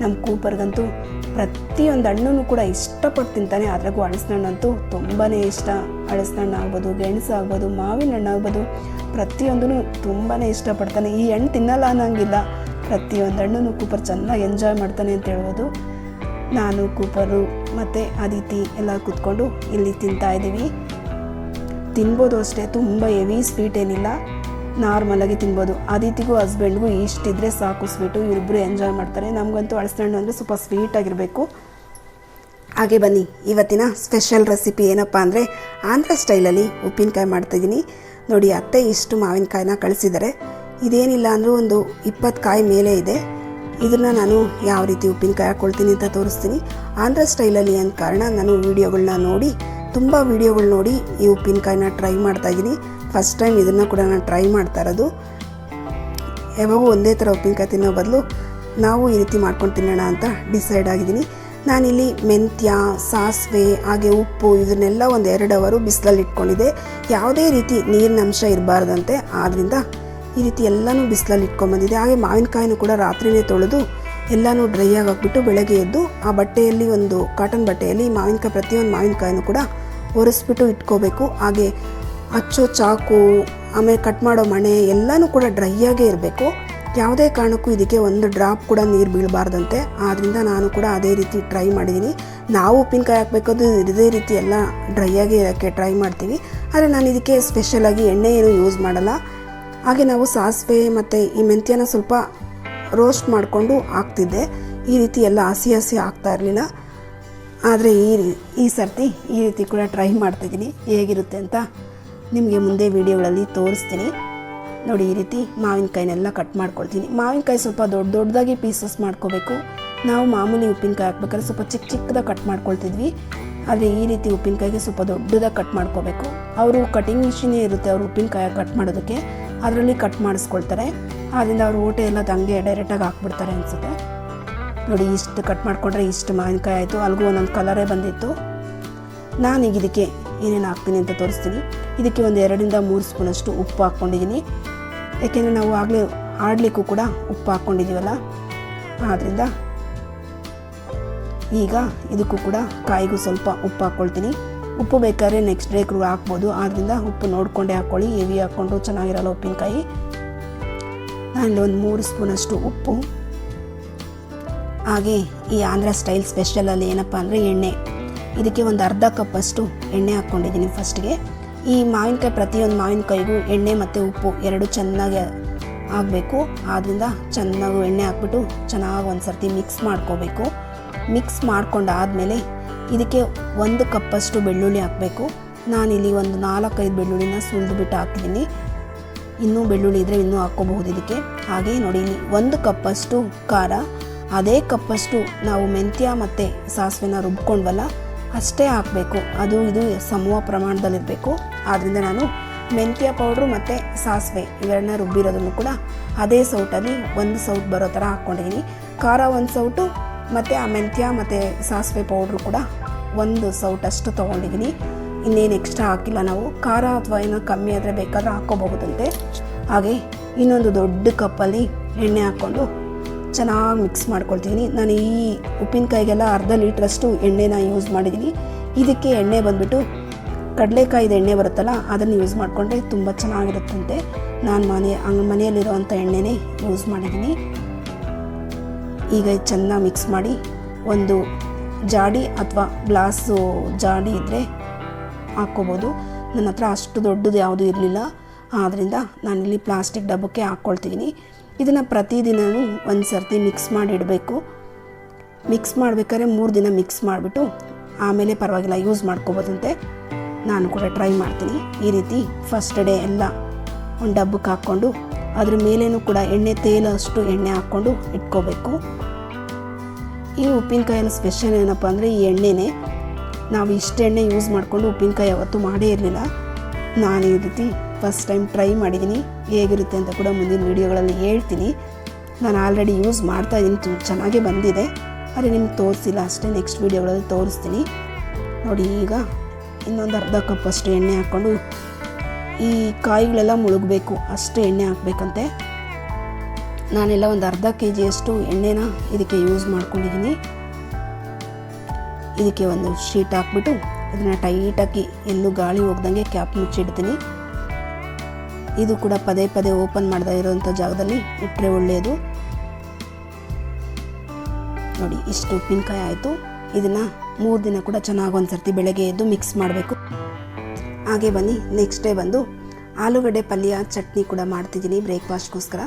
ನಮ್ಮ ಕೂಪರ್ಗಂತೂ ಪ್ರತಿಯೊಂದು ಹಣ್ಣು ಕೂಡ ಇಷ್ಟಪಟ್ಟು ತಿಂತಾನೆ. ಅದ್ರಾಗೂ ಹಣ್ಣಂತೂ ತುಂಬಾ ಇಷ್ಟ. ಹಣ್ಣು ಆಗ್ಬೋದು, ಗೆಣಸು ಆಗ್ಬೋದು, ಮಾವಿನ ಹಣ್ಣು ಆಗ್ಬೋದು ಪ್ರತಿಯೊಂದೂ ತುಂಬಾ ಇಷ್ಟಪಡ್ತಾನೆ. ಈ ಹಣ್ಣು ತಿನ್ನಲ್ಲ ಅನ್ನೋಂಗಿಲ್ಲ. ಪ್ರತಿಯೊಂದು ಹಣ್ಣು ಕೂಪರ್ ಚೆನ್ನಾಗಿ ಎಂಜಾಯ್ ಮಾಡ್ತಾನೆ ಅಂತ ಹೇಳ್ಬೋದು. ನಾನು, ಕೂಪರು ಮತ್ತು ಅದಿತಿ ಎಲ್ಲ ಕೂತ್ಕೊಂಡು ಇಲ್ಲಿ ತಿಂತಾ ಇದ್ದೀವಿ. ತಿನ್ಬೋದು ಅಷ್ಟೇ. ತುಂಬ ಹೆವಿ ಸ್ವೀಟ್ ಏನಿಲ್ಲ. ನಾರ್ಮಲಾಗಿ ತಿನ್ಬೋದು. ಅದಿತಿಗೂ ಹಸ್ಬೆಂಡ್ಗೂ ಇಷ್ಟಿದ್ರೆ ಸಾಕು ಸ್ವೀಟು ಇವರಿಬ್ಬರು ಎಂಜಾಯ್ ಮಾಡ್ತಾರೆ. ನಮಗಂತೂ ಹಳಸಿನ ಹಣ್ಣು ಅಂದರೆ ಸ್ವಲ್ಪ ಸ್ವೀಟಾಗಿರಬೇಕು ಹಾಗೆ ಬನ್ನಿ, ಇವತ್ತಿನ ಸ್ಪೆಷಲ್ ರೆಸಿಪಿ ಏನಪ್ಪ ಅಂದರೆ ಆಂಧ್ರ ಸ್ಟೈಲಲ್ಲಿ ಉಪ್ಪಿನಕಾಯಿ ಮಾಡ್ತಾಯಿದ್ದೀನಿ ನೋಡಿ, ಅತ್ತೆ ಇಷ್ಟು ಮಾವಿನಕಾಯಿನ ಕಳಿಸಿದ್ದಾರೆ ಇದೇನಿಲ್ಲ ಅಂದರೂ ಒಂದು ಇಪ್ಪತ್ತು ಕಾಯಿ ಮೇಲೆ ಇದೆ. ಇದನ್ನು ನಾನು ಯಾವ ರೀತಿ ಉಪ್ಪಿನಕಾಯಿ ಹಾಕ್ಕೊಳ್ತೀನಿ ಅಂತ ತೋರಿಸ್ತೀನಿ. ಆಂಧ್ರ ಸ್ಟೈಲಲ್ಲಿ ಅಂದ ಕಾರಣ ನಾನು ವೀಡಿಯೋಗಳನ್ನ ನೋಡಿ, ತುಂಬ ವೀಡಿಯೋಗಳು ನೋಡಿ ಈ ಉಪ್ಪಿನಕಾಯಿನ ಟ್ರೈ ಮಾಡ್ತಾಯಿದ್ದೀನಿ ಫಸ್ಟ್ ಟೈಮ್ ಇದನ್ನು ಕೂಡ ನಾನು ಟ್ರೈ ಮಾಡ್ತಾ ಇರೋದು. ಯಾವಾಗೂ ಒಂದೇ ಥರ ಉಪ್ಪಿನಕಾಯಿ ತಿನ್ನೋ ಬದಲು ನಾವು ಈ ರೀತಿ ಮಾಡ್ಕೊಂಡು ತಿನ್ನೋಣ ಅಂತ ಡಿಸೈಡ್ ಆಗಿದ್ದೀನಿ. ನಾನಿಲ್ಲಿ ಮೆಂತ್ಯ, ಸಾಸಿವೆ, ಹಾಗೆ ಉಪ್ಪು ಇದನ್ನೆಲ್ಲ ಒಂದು ಎರಡು ಅವರು ಬಿಸಿಲಲ್ಲಿ ಇಟ್ಕೊಂಡಿದ್ದೆ. ಯಾವುದೇ ರೀತಿ ನೀರಿನ ಅಂಶ ಇರಬಾರ್ದಂತೆ ಆದ್ದರಿಂದ ಈ ರೀತಿ ಎಲ್ಲನೂ ಬಿಸಿಲಲ್ಲಿ ಇಟ್ಕೊಂಬಂದಿದೆ ಹಾಗೆ ಮಾವಿನಕಾಯಿನೂ ಕೂಡ ರಾತ್ರಿನೇ ತೊಳೆದು ಎಲ್ಲನೂ ಡ್ರೈ ಆಗಿಬಿಟ್ಟು ಬೆಳಗ್ಗೆ ಎದ್ದು ಆ ಬಟ್ಟೆಯಲ್ಲಿ ಒಂದು ಕಾಟನ್ ಬಟ್ಟೆಯಲ್ಲಿ ಮಾವಿನಕಾಯಿ ಪ್ರತಿಯೊಂದು ಮಾವಿನಕಾಯಿನೂ ಕೂಡ ಒರೆಸ್ಬಿಟ್ಟು ಇಟ್ಕೋಬೇಕು. ಹಾಗೆ ಹಚ್ಚೋ ಚಾಕು, ಆಮೇಲೆ ಕಟ್ ಮಾಡೋ ಮಣೆ ಎಲ್ಲನೂ ಕೂಡ ಡ್ರೈ ಆಗೇ ಇರಬೇಕು. ಯಾವುದೇ ಕಾರಣಕ್ಕೂ ಇದಕ್ಕೆ ಒಂದು ಡ್ರಾಪ್ ಕೂಡ ನೀರು ಬೀಳಬಾರ್ದಂತೆ. ಆದ್ದರಿಂದ ನಾನು ಕೂಡ ಅದೇ ರೀತಿ ಟ್ರೈ ಮಾಡಿದ್ದೀನಿ ನಾವು ಉಪ್ಪಿನಕಾಯಿ ಹಾಕಬೇಕಾದ್ರೆ ಇದೇ ರೀತಿ ಎಲ್ಲ ಡ್ರೈ ಆಗಿ ಇರೋಕ್ಕೆ ಟ್ರೈ ಮಾಡ್ತೀವಿ. ಆದರೆ ನಾನು ಇದಕ್ಕೆ ಸ್ಪೆಷಲಾಗಿ ಎಣ್ಣೆ ಏನು ಯೂಸ್ ಮಾಡಲ್ಲ. ಹಾಗೆ ನಾವು ಸಾಸಿವೆ ಮತ್ತು ಈ ಮೆಂತ್ಯನ ಸ್ವಲ್ಪ ರೋಸ್ಟ್ ಮಾಡಿಕೊಂಡು ಹಾಕ್ತಿದ್ದೆ. ಈ ರೀತಿ ಎಲ್ಲ ಹಸಿ ಹಸಿ ಆಗ್ತಾ ಇರಲಿಲ್ಲ. ಆದರೆ ಈ ಈ ಸರ್ತಿ ಈ ರೀತಿ ಕೂಡ ಟ್ರೈ ಮಾಡ್ತಿದ್ದೀನಿ ಹೇಗಿರುತ್ತೆ ಅಂತ ನಿಮಗೆ ಮುಂದೆ ವೀಡಿಯೋಗಳಲ್ಲಿ ತೋರಿಸ್ತೀನಿ. ನೋಡಿ, ಈ ರೀತಿ ಮಾವಿನಕಾಯಿನೆಲ್ಲ ಕಟ್ ಮಾಡ್ಕೊಳ್ತೀನಿ. ಮಾವಿನಕಾಯಿ ಸ್ವಲ್ಪ ದೊಡ್ಡ ದೊಡ್ಡದಾಗಿ ಪೀಸಸ್ ಮಾಡ್ಕೋಬೇಕು. ನಾವು ಮಾಮೂಲಿ ಉಪ್ಪಿನಕಾಯಿ ಹಾಕ್ಬೇಕಾದ್ರೆ ಸ್ವಲ್ಪ ಚಿಕ್ಕ ಚಿಕ್ಕದಾಗಿ ಕಟ್ ಮಾಡ್ಕೊಳ್ತಿದ್ವಿ. ಆದರೆ ಈ ರೀತಿ ಉಪ್ಪಿನಕಾಯಿಗೆ ಸ್ವಲ್ಪ ದೊಡ್ಡದಾಗಿ ಕಟ್ ಮಾಡ್ಕೋಬೇಕು. ಅವರು ಕಟಿಂಗ್ ಮಿಷಿನೇ ಇರುತ್ತೆ, ಅವರು ಉಪ್ಪಿನಕಾಯಿ ಕಟ್ ಮಾಡೋದಕ್ಕೆ. ಅದರಲ್ಲಿ ಕಟ್ ಮಾಡಿಸ್ಕೊಳ್ತಾರೆ. ಆದ್ದರಿಂದ ಅವರು ಊಟ ಎಲ್ಲ ದಂಗೆ ಡೈರೆಕ್ಟಾಗಿ ಹಾಕ್ಬಿಡ್ತಾರೆ ಅನಿಸುತ್ತೆ. ನೋಡಿ, ಇಷ್ಟು ಕಟ್ ಮಾಡಿಕೊಂಡ್ರೆ ಇಷ್ಟು ಮಾವಿನಕಾಯಿ ಆಯಿತು. ಅಲ್ಲಿಗೂ ಒಂದೊಂದು ಕಲರೇ ಬಂದಿತ್ತು. ನಾನೀಗ ಇದಕ್ಕೆ ಏನೇನು ಹಾಕ್ತೀನಿ ಅಂತ ತೋರಿಸ್ತೀನಿ. ಇದಕ್ಕೆ ಒಂದು ಎರಡರಿಂದ ಮೂರು ಸ್ಪೂನಷ್ಟು ಉಪ್ಪು ಹಾಕ್ಕೊಂಡಿದ್ದೀನಿ. ಯಾಕೆಂದರೆ ನಾವು ಆಗಲೇ ಆಡಲಿಕ್ಕೂ ಕೂಡ ಉಪ್ಪು ಹಾಕ್ಕೊಂಡಿದ್ದೀವಲ್ಲ ಆದ್ದರಿಂದ ಈಗ ಇದಕ್ಕೂ ಕೂಡ ಕಾಯಿಗೂ ಸ್ವಲ್ಪ ಉಪ್ಪು ಹಾಕ್ಕೊಳ್ತೀನಿ. ಉಪ್ಪು ಬೇಕಾದ್ರೆ ನೆಕ್ಸ್ಟ್ ಡೇ ಕೂಡ ಹಾಕ್ಬೋದು. ಆದ್ದರಿಂದ ಉಪ್ಪು ನೋಡಿಕೊಂಡೇ ಹಾಕ್ಕೊಳ್ಳಿ. ಹೆವಿ ಹಾಕ್ಕೊಂಡು ಚೆನ್ನಾಗಿರಲ್ಲ ಉಪ್ಪಿನಕಾಯಿ. ನಾನಿಲ್ಲಿ ಒಂದು ಮೂರು ಸ್ಪೂನಷ್ಟು ಉಪ್ಪು. ಹಾಗೆ ಈ ಆಂಧ್ರ ಸ್ಟೈಲ್ ಸ್ಪೆಷಲಲ್ಲಿ ಏನಪ್ಪ ಅಂದರೆ ಎಣ್ಣೆ. ಇದಕ್ಕೆ ಒಂದು ಅರ್ಧ ಕಪ್ಪಷ್ಟು ಎಣ್ಣೆ ಹಾಕ್ಕೊಂಡಿದ್ದೀನಿ ಫಸ್ಟ್ಗೆ. ಈ ಮಾವಿನಕಾಯಿ ಪ್ರತಿಯೊಂದು ಮಾವಿನಕಾಯಿಗೂ ಎಣ್ಣೆ ಮತ್ತು ಉಪ್ಪು ಎರಡು ಚೆನ್ನಾಗಿ ಆಗಬೇಕು. ಆದ್ದರಿಂದ ಚೆನ್ನಾಗಿ ಎಣ್ಣೆ ಹಾಕ್ಬಿಟ್ಟು ಚೆನ್ನಾಗಿ ಒಂದು ಸರ್ತಿ ಮಿಕ್ಸ್ ಮಾಡ್ಕೋಬೇಕು. ಮಿಕ್ಸ್ ಮಾಡ್ಕೊಂಡಾದಮೇಲೆ ಇದಕ್ಕೆ ಒಂದು ಕಪ್ಪಷ್ಟು ಬೆಳ್ಳುಳ್ಳಿ ಹಾಕಬೇಕು. ನಾನಿಲ್ಲಿ ಒಂದು ನಾಲ್ಕೈದು ಬೆಳ್ಳುಳ್ಳಿನ ಸುಲಿದುಬಿಟ್ಟು ಹಾಕಿದ್ದೀನಿ. ಇನ್ನೂ ಬೆಳ್ಳುಳ್ಳಿ ಇದ್ದರೆ ಇನ್ನೂ ಹಾಕ್ಕೋಬಹುದು ಇದಕ್ಕೆ. ಹಾಗೆ ನೋಡಿ, ಇಲ್ಲಿ ಒಂದು ಕಪ್ಪಷ್ಟು ಖಾರ. ಅದೇ ಕಪ್ಪಷ್ಟು ನಾವು ಮೆಂತ್ಯ ಮತ್ತು ಸಾಸಿವೆನ ರುಬ್ಕೊಂಡ್ವಲ್ಲ ಅಷ್ಟೇ ಹಾಕಬೇಕು. ಅದು ಇದು ಸಮೂಹ ಪ್ರಮಾಣದಲ್ಲಿರಬೇಕು. ಆದ್ದರಿಂದ ನಾನು ಮೆಂತ್ಯ ಪೌಡ್ರು ಮತ್ತು ಸಾಸಿವೆ ಇವೆರಡನ್ನ ರುಬ್ಬಿರೋದನ್ನು ಕೂಡ ಅದೇ ಸೌಟಲ್ಲಿ ಒಂದು ಸೌಟ್ ಬರೋ ಥರ ಹಾಕ್ಕೊಂಡಿದ್ದೀನಿ. ಖಾರ ಒಂದು ಸೌಟು ಮತ್ತು ಆ ಮೆಂತ್ಯ ಮತ್ತು ಸಾಸಿವೆ ಪೌಡ್ರು ಕೂಡ ಒಂದು ಸೌಟ್ ಅಷ್ಟು ತೊಗೊಂಡಿದ್ದೀನಿ. ಇನ್ನೇನು ಎಕ್ಸ್ಟ್ರಾ ಹಾಕಿಲ್ಲ ನಾವು. ಖಾರ ಅಥವಾ ಏನೋ ಕಮ್ಮಿ ಆದರೆ ಬೇಕಾದ್ರೆ ಹಾಕ್ಕೋಬಹುದಂತೆ. ಹಾಗೆ ಇನ್ನೊಂದು ದೊಡ್ಡ ಕಪ್ಪಲ್ಲಿ ಎಣ್ಣೆ ಹಾಕ್ಕೊಂಡು ಚೆನ್ನಾಗಿ ಮಿಕ್ಸ್ ಮಾಡ್ಕೊಳ್ತೀನಿ. ನಾನು ಈ ಉಪ್ಪಿನಕಾಯಿಗೆಲ್ಲ ಅರ್ಧ ಲೀಟ್ರಷ್ಟು ಎಣ್ಣೆನ ಯೂಸ್ ಮಾಡಿದ್ದೀನಿ. ಇದಕ್ಕೆ ಎಣ್ಣೆ ಬಂದುಬಿಟ್ಟು ಕಡಲೆಕಾಯಿದ ಎಣ್ಣೆ ಬರುತ್ತಲ್ಲ, ಅದನ್ನು ಯೂಸ್ ಮಾಡಿಕೊಂಡ್ರೆ ತುಂಬ ಚೆನ್ನಾಗಿರುತ್ತಂತೆ. ನಾನು ಮನೆ ಹಂಗೆ ಮನೆಯಲ್ಲಿರೋವಂಥ ಎಣ್ಣೆನೇ ಯೂಸ್ ಮಾಡಿದ್ದೀನಿ. ಈಗ ಚೆನ್ನಾಗಿ ಮಿಕ್ಸ್ ಮಾಡಿ ಒಂದು ಜಾಡಿ ಅಥವಾ ಗ್ಲಾಸು ಜಾಡಿ ಇದ್ದರೆ ಹಾಕ್ಕೋಬೋದು. ನನ್ನ ಹತ್ರ ಅಷ್ಟು ದೊಡ್ಡದು ಯಾವುದೂ ಇರಲಿಲ್ಲ. ಆದ್ದರಿಂದ ನಾನಿಲ್ಲಿ ಪ್ಲಾಸ್ಟಿಕ್ ಡಬ್ಬಕ್ಕೆ ಹಾಕ್ಕೊಳ್ತಿದ್ದೀನಿ. ಇದನ್ನು ಪ್ರತಿದಿನವೂ ಒಂದು ಸರ್ತಿ ಮಿಕ್ಸ್ ಮಾಡಿ ಇಡಬೇಕು ಮಿಕ್ಸ್ ಮಾಡಬೇಕಾದ್ರೆ ಮೂರು ದಿನ ಮಿಕ್ಸ್ ಮಾಡಿಬಿಟ್ಟು ಆಮೇಲೆ ಪರವಾಗಿಲ್ಲ ಯೂಸ್ ಮಾಡ್ಕೋಬೋದಂತೆ. ನಾನು ಕೂಡ ಟ್ರೈ ಮಾಡ್ತೀನಿ. ಈ ರೀತಿ ಫಸ್ಟ್ ಡೇ ಎಲ್ಲ ಒಂದು ಡಬ್ಬಕ್ಕೆ ಹಾಕ್ಕೊಂಡು, ಅದ್ರ ಮೇಲೇನೂ ಕೂಡ ಎಣ್ಣೆ ತೇಲಷ್ಟು ಎಣ್ಣೆ ಹಾಕ್ಕೊಂಡು ಇಟ್ಕೋಬೇಕು. ಈ ಉಪ್ಪಿನಕಾಯಿನ ಸ್ಪೆಷಲ್ ಏನಪ್ಪ ಅಂದರೆ ಈ ಎಣ್ಣೆನೇ ನಾವು ಇಷ್ಟು ಎಣ್ಣೆ ಯೂಸ್ ಮಾಡಿಕೊಂಡು ಉಪ್ಪಿನಕಾಯಿ ಯಾವತ್ತೂ ಮಾಡೇ ಇರಲಿಲ್ಲ. ನಾನು ಈ ರೀತಿ ಫಸ್ಟ್ ಟೈಮ್ ಟ್ರೈ ಮಾಡಿದ್ದೀನಿ, ಹೇಗಿರುತ್ತೆ ಅಂತ ಕೂಡ ಮುಂದಿನ ವೀಡಿಯೋಗಳಲ್ಲಿ ಹೇಳ್ತೀನಿ. ನಾನು ಆಲ್ರೆಡಿ ಯೂಸ್ ಮಾಡ್ತಾ ಇದ್ದೀನಿ, ತುಂಬ ಚೆನ್ನಾಗೇ ಬಂದಿದೆ. ಆದರೆ ನಿಮ್ಗೆ ತೋರಿಸಿಲ್ಲ ಅಷ್ಟೇ ನೆಕ್ಸ್ಟ್ ವೀಡಿಯೋಗಳಲ್ಲಿ ತೋರಿಸ್ತೀನಿ. ನೋಡಿ ಈಗ ಇನ್ನೊಂದು ಅರ್ಧ ಕಪ್ಪಷ್ಟು ಎಣ್ಣೆ ಹಾಕ್ಕೊಂಡು ಈ ಕಾಯಿಗಳೆಲ್ಲ ಮುಳುಗಬೇಕು, ಅಷ್ಟು ಎಣ್ಣೆ ಹಾಕಬೇಕಂತೆ. ನಾನೆಲ್ಲ ಒಂದು ಅರ್ಧ ಕೆ ಜಿಯಷ್ಟು ಎಣ್ಣೆನ ಇದಕ್ಕೆ ಯೂಸ್ ಮಾಡ್ಕೊಂಡಿದ್ದೀನಿ. ಇದಕ್ಕೆ ಒಂದು ಶೀಟ್ ಹಾಕ್ಬಿಟ್ಟು, ಇದನ್ನು ಟೈಟಾಗಿ ಎಲ್ಲೂ ಗಾಳಿ ಹೋಗ್ದಂಗೆ ಕ್ಯಾಪ್ ಮುಚ್ಚಿಡ್ತೀನಿ. ಇದು ಕೂಡ ಪದೇ ಪದೇ ಓಪನ್ ಮಾಡದೇ ಇರೋವಂಥ ಜಾಗದಲ್ಲಿ ಇಟ್ಟರೆ ಒಳ್ಳೆಯದು. ನೋಡಿ, ಇಷ್ಟು ಉಪ್ಪಿನಕಾಯಿ ಆಯಿತು. ಇದನ್ನು ಮೂರು ದಿನ ಕೂಡ ಚೆನ್ನಾಗಿ ಒಂದು ಸರ್ತಿ ಬೆಳಗ್ಗೆ ಎದ್ದು ಮಿಕ್ಸ್ ಮಾಡಬೇಕು. ಹಾಗೆ ಬನ್ನಿ ನೆಕ್ಸ್ಟ್ ಡೇ ಬಂದು ಆಲೂಗಡ್ಡೆ ಪಲ್ಯ ಚಟ್ನಿ ಕೂಡ ಮಾಡ್ತಿದ್ದೀನಿ ಬ್ರೇಕ್ಫಾಸ್ಟ್ಗೋಸ್ಕರ.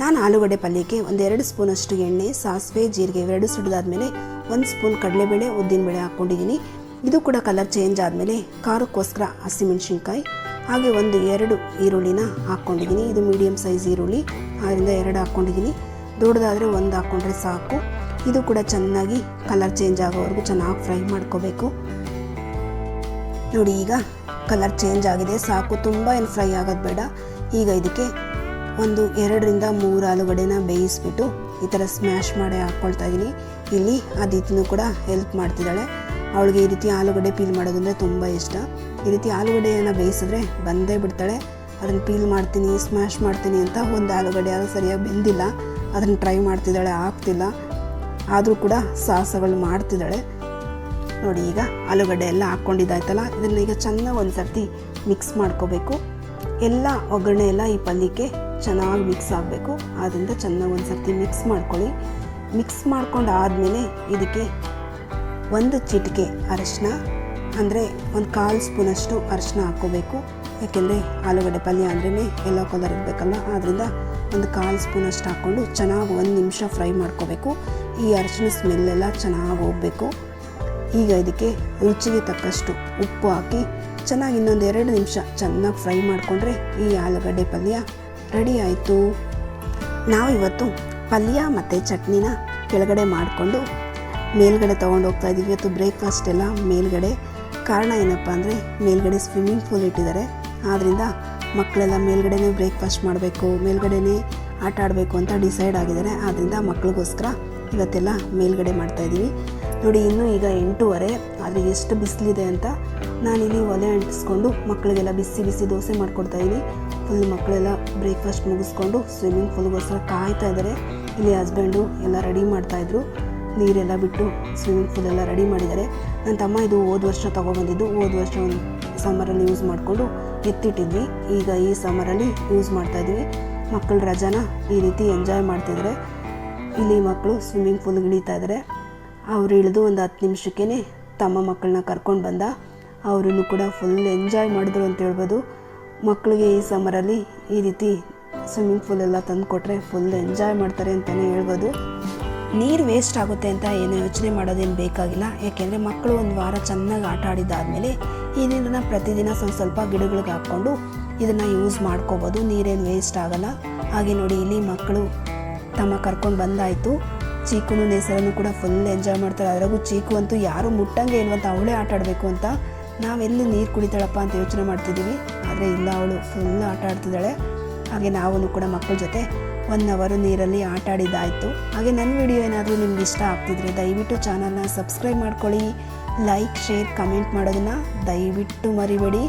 ನಾನು ಆಲೂಗಡ್ಡೆ ಪಲ್ಯಕ್ಕೆ ಒಂದೆರಡು ಸ್ಪೂನಷ್ಟು ಎಣ್ಣೆ, ಸಾಸಿವೆ, ಜೀರಿಗೆ ಇವೆರಡು ಸಿಡಿದಾದ್ಮೇಲೆ ಒಂದು ಸ್ಪೂನ್ ಕಡಲೆಬೇಳೆ, ಉದ್ದಿನಬೇಳೆ ಹಾಕ್ಕೊಂಡಿದ್ದೀನಿ. ಇದು ಕೂಡ ಕಲರ್ ಚೇಂಜ್ ಆದಮೇಲೆ ಖಾರಕ್ಕೋಸ್ಕರ ಹಸಿಮೆಣ್ಸಿನ್ಕಾಯಿ ಹಾಗೆ ಒಂದು ಎರಡು ಈರುಳ್ಳಿನ ಹಾಕ್ಕೊಂಡಿದ್ದೀನಿ. ಇದು ಮೀಡಿಯಮ್ ಸೈಜ್ ಈರುಳ್ಳಿ. ಆದ್ದರಿಂದ ಎರಡು ಹಾಕ್ಕೊಂಡಿದ್ದೀನಿ. ದೊಡ್ಡದಾದರೆ ಒಂದು ಹಾಕ್ಕೊಂಡ್ರೆ ಸಾಕು. ಇದು ಕೂಡ ಚೆನ್ನಾಗಿ ಕಲರ್ ಚೇಂಜ್ ಆಗೋವರೆಗೂ ಚೆನ್ನಾಗಿ ಫ್ರೈ ಮಾಡ್ಕೋಬೇಕು. ನೋಡಿ, ಈಗ ಕಲರ್ ಚೇಂಜ್ ಆಗಿದೆ. ಸಾಕು. ತುಂಬ ಏನು ಫ್ರೈ ಆಗೋದು ಬೇಡ. ಈಗ ಇದಕ್ಕೆ ಒಂದು ಎರಡರಿಂದ ಮೂರು ಆಲೂಗಡ್ಡೆನ ಬೇಯಿಸ್ಬಿಟ್ಟು ಈ ಥರ ಸ್ಮ್ಯಾಶ್ ಮಾಡಿ ಹಾಕ್ಕೊಳ್ತಾ ಇದ್ದೀನಿ ಇಲ್ಲಿ ಅದಿತಿನೂ ಕೂಡ ಹೆಲ್ಪ್ ಮಾಡ್ತಿದ್ದಾಳೆ. ಅವಳಿಗೆ ಈ ರೀತಿ ಆಲೂಗಡ್ಡೆ ಪೀಲ್ ಮಾಡೋದಂದರೆ ತುಂಬ ಇಷ್ಟ. ಈ ರೀತಿ ಆಲೂಗಡ್ಡೆಯನ್ನು ಬೇಯಿಸಿದ್ರೆ ಬಂದೇ ಬಿಡ್ತಾಳೆ. ಅದನ್ನು ಪೀಲ್ ಮಾಡ್ತೀನಿ ಸ್ಮ್ಯಾಶ್ ಮಾಡ್ತೀನಿ ಅಂತ ಒಂದು ಆಲೂಗಡ್ಡೆ ಅದು ಸರಿಯಾಗಿ ಬೆಂದಿಲ್ಲ. ಅದನ್ನು ಟ್ರೈ ಮಾಡ್ತಿದ್ದಾಳೆ ಆಗ್ತಿಲ್ಲ ಆದರೂ ಕೂಡ ಸಾಹಸಗಳು ಮಾಡ್ತಿದ್ದಾಳೆ. ನೋಡಿ ಈಗ ಆಲೂಗಡ್ಡೆ ಎಲ್ಲ ಹಾಕ್ಕೊಂಡಿದ್ದಾಯ್ತಲ್ಲ. ಇದನ್ನು ಈಗ ಚೆನ್ನಾಗಿ ಒಂದು ಸರ್ತಿ ಮಿಕ್ಸ್ ಮಾಡ್ಕೋಬೇಕು. ಎಲ್ಲ ಒಗ್ಗರಣೆ ಎಲ್ಲ ಈ ಪಲ್ಯಕ್ಕೆ ಚೆನ್ನಾಗಿ ಮಿಕ್ಸ್ ಆಗಬೇಕು. ಆದ್ದರಿಂದ ಚೆನ್ನಾಗಿ ಒಂದು ಸರ್ತಿ ಮಿಕ್ಸ್ ಮಾಡ್ಕೊಳ್ಳಿ. ಮಿಕ್ಸ್ ಮಾಡ್ಕೊಂಡು ಆದಮೇಲೆ ಇದಕ್ಕೆ ಒಂದು ಚಿಟಿಕೆ ಅರಿಶಿನ ಅಂದರೆ ಒಂದು ಕಾಲು ಸ್ಪೂನಷ್ಟು ಅರಿಶಿನ ಹಾಕ್ಕೋಬೇಕು. ಯಾಕೆಂದರೆ ಆಲೂಗಡ್ಡೆ ಪಲ್ಯ ಅಂದ್ರೇ ಎಲ್ಲೋ ಕಲರ್ ಇರಬೇಕಲ್ಲ ಆದ್ದರಿಂದ ಒಂದು ಕಾಲು ಸ್ಪೂನಷ್ಟು ಹಾಕ್ಕೊಂಡು ಚೆನ್ನಾಗಿ ಒಂದು ನಿಮಿಷ ಫ್ರೈ ಮಾಡ್ಕೋಬೇಕು. ಈ ಅರಿಶಿನ ಸ್ಮೆಲ್ಲೆಲ್ಲ ಚೆನ್ನಾಗಿ ಹೋಗಬೇಕು. ಈಗ ಇದಕ್ಕೆ ರುಚಿಗೆ ತಕ್ಕಷ್ಟು ಉಪ್ಪು ಹಾಕಿ ಚೆನ್ನಾಗಿ ಇನ್ನೊಂದು ಎರಡು ನಿಮಿಷ ಚೆನ್ನಾಗಿ ಫ್ರೈ ಮಾಡಿಕೊಂಡ್ರೆ ಈ ಆಲೂಗಡ್ಡೆ ಪಲ್ಯ ರೆಡಿ ಆಯಿತು. ನಾವಿವತ್ತು ಪಲ್ಯ ಮತ್ತು ಚಟ್ನಿನ ಕೆಳಗಡೆ ಮಾಡಿಕೊಂಡು ಮೇಲ್ಗಡೆ ತೊಗೊಂಡು ಹೋಗ್ತಾ ಇವತ್ತು ಬ್ರೇಕ್ಫಾಸ್ಟ್ ಎಲ್ಲ ಮೇಲ್ಗಡೆ ಕಾರಣ ಏನಪ್ಪ ಅಂದರೆ ಮೇಲ್ಗಡೆ ಸ್ವಿಮ್ಮಿಂಗ್ ಪೂಲ್ ಇಟ್ಟಿದ್ದಾರೆ. ಆದ್ದರಿಂದ ಮಕ್ಕಳೆಲ್ಲ ಮೇಲ್ಗಡೆನೇ ಬ್ರೇಕ್ಫಾಸ್ಟ್ ಮಾಡಬೇಕು, ಮೇಲ್ಗಡೆನೇ ಆಟ ಆಡಬೇಕು ಅಂತ ಡಿಸೈಡ್ ಆಗಿದ್ದಾರೆ. ಆದ್ದರಿಂದ ಮಕ್ಕಳಿಗೋಸ್ಕರ ಇವತ್ತೆಲ್ಲ ಮೇಲ್ಗಡೆ ಮಾಡ್ತಾಯಿದ್ದೀವಿ ನೋಡಿ, ಇನ್ನೂ ಈಗ ಎಂಟೂವರೆ, ಆದರೆ ಎಷ್ಟು ಬಿಸಿಲಿದೆ ಅಂತ ನಾನಿಲ್ಲಿ ಒಲೆ ಅಂಟಿಸ್ಕೊಂಡು ಮಕ್ಕಳಿಗೆಲ್ಲ ಬಿಸಿ ಬಿಸಿ ದೋಸೆ ಮಾಡಿಕೊಡ್ತಾ ಇದ್ದೀನಿ. ಫುಲ್ ಮಕ್ಕಳೆಲ್ಲ ಬ್ರೇಕ್ಫಾಸ್ಟ್ ಮುಗಿಸ್ಕೊಂಡು ಸ್ವಿಮ್ಮಿಂಗ್ ಪೂಲ್ಗೋಸ್ಕರ ಕಾಯ್ತಾ ಇದ್ದಾರೆ. ಇಲ್ಲಿ ಹಸ್ಬೆಂಡು ಎಲ್ಲ ರೆಡಿ ಮಾಡ್ತಾಯಿದ್ರು ನೀರೆಲ್ಲ ಬಿಟ್ಟು ಸ್ವಿಮ್ಮಿಂಗ್ ಪೂಲ್ ಎಲ್ಲ ರೆಡಿ ಮಾಡಿದ್ದಾರೆ. ನನ್ನ ತಮ್ಮ ಇದು ಹೋದ ವರ್ಷ ತೊಗೊಬಂದಿದ್ದು, ಹೋದ ವರ್ಷ ಒಂದು ಸಮ್ಮರಲ್ಲಿ ಯೂಸ್ ಮಾಡಿಕೊಂಡು ಎತ್ತಿಟ್ಟಿದ್ವಿ. ಈಗ ಈ ಸಮ್ಮರಲ್ಲಿ ಯೂಸ್ ಮಾಡ್ತಾ ಇದ್ವಿ ಮಕ್ಕಳ ರಜಾನ ಈ ರೀತಿ ಎಂಜಾಯ್ ಮಾಡ್ತಿದ್ರೆ ಇಲ್ಲಿ ಮಕ್ಕಳು ಸ್ವಿಮ್ಮಿಂಗ್ ಪೂಲ್ಗೆ ಇಳಿತಾ ಇದ್ದಾರೆ ಅವ್ರು ಇಳಿದು ಒಂದು ಹತ್ತು ನಿಮಿಷಕ್ಕೇ ತಮ್ಮ ಮಕ್ಕಳನ್ನ ಕರ್ಕೊಂಡು ಬಂದ. ಅವರನ್ನು ಕೂಡ ಫುಲ್ ಎಂಜಾಯ್ ಮಾಡಿದ್ರು ಅಂತ ಹೇಳ್ಬೋದು. ಮಕ್ಕಳಿಗೆ ಈ ಸಮ್ಮರಲ್ಲಿ ಈ ರೀತಿ ಸ್ವಿಮ್ಮಿಂಗ್ ಪೂಲ್ ಎಲ್ಲ ತಂದು ಕೊಟ್ಟರೆ ಫುಲ್ ಎಂಜಾಯ್ ಮಾಡ್ತಾರೆ ಅಂತಲೇ ಹೇಳ್ಬೋದು. ನೀರು ವೇಸ್ಟ್ ಆಗುತ್ತೆ ಅಂತ ಏನು ಯೋಚನೆ ಮಾಡೋದೇನು ಬೇಕಾಗಿಲ್ಲ. ಯಾಕೆಂದರೆ ಮಕ್ಕಳು ಒಂದು ವಾರ ಚೆನ್ನಾಗಿ ಆಟ ಆಡಿದ್ದಾದಮೇಲೆ ಈ ನೀರನ್ನು ಪ್ರತಿದಿನ ಸ್ವಲ್ಪ ಸ್ವಲ್ಪ ಗಿಡಗಳಿಗೆ ಹಾಕ್ಕೊಂಡು ಇದನ್ನು ಯೂಸ್ ಮಾಡ್ಕೋಬೋದು. ನೀರೇನು ವೇಸ್ಟ್ ಆಗಲ್ಲ. ಹಾಗೆ ನೋಡಿ ಇಲ್ಲಿ ಮಕ್ಕಳು ತಮ್ಮ ಕರ್ಕೊಂಡು ಬಂದಾಯಿತು. ಚೀಕುನು ನೇಸರನ್ನು ಕೂಡ ಫುಲ್ ಎಂಜಾಯ್ ಮಾಡ್ತಾರೆ. ಅದ್ರಾಗೂ ಚೀಕು ಅಂತೂ ಯಾರು ಮುಟ್ಟಂಗೆ ಇಲ್ವಂತ, ಅವಳೇ ಆಟ ಆಡಬೇಕು ಅಂತ. ನಾವೆಲ್ಲಿ ನೀರು ಕುಡಿತಾಳಪ್ಪ ಅಂತ ಯೋಚನೆ ಮಾಡ್ತಿದ್ದೀವಿ ಆದರೆ ಇಲ್ಲ, ಅವಳು ಫುಲ್ ಆಟ ಆಡ್ತಿದ್ದಾಳೆ. ಹಾಗೆ ನಾವು ಕೂಡ ಮಕ್ಕಳ ಜೊತೆ ಒನ್ ಅವರು ನೀರಲ್ಲಿ ಆಟ ಆಡಿದಾಯಿತು ಹಾಗೆ ನನ್ನ ವಿಡಿಯೋ ಏನಾದರೂ ನಿಮ್ಗೆ ಇಷ್ಟ ಆಗ್ತಿದ್ರೆ ದಯವಿಟ್ಟು ಚಾನಲ್ನ ಸಬ್ಸ್ಕ್ರೈಬ್ ಮಾಡ್ಕೊಳ್ಳಿ. ಲೈಕ್, ಶೇರ್, ಕಮೆಂಟ್ ಮಾಡೋದನ್ನು ದಯವಿಟ್ಟು ಮರಿಬೇಡಿ.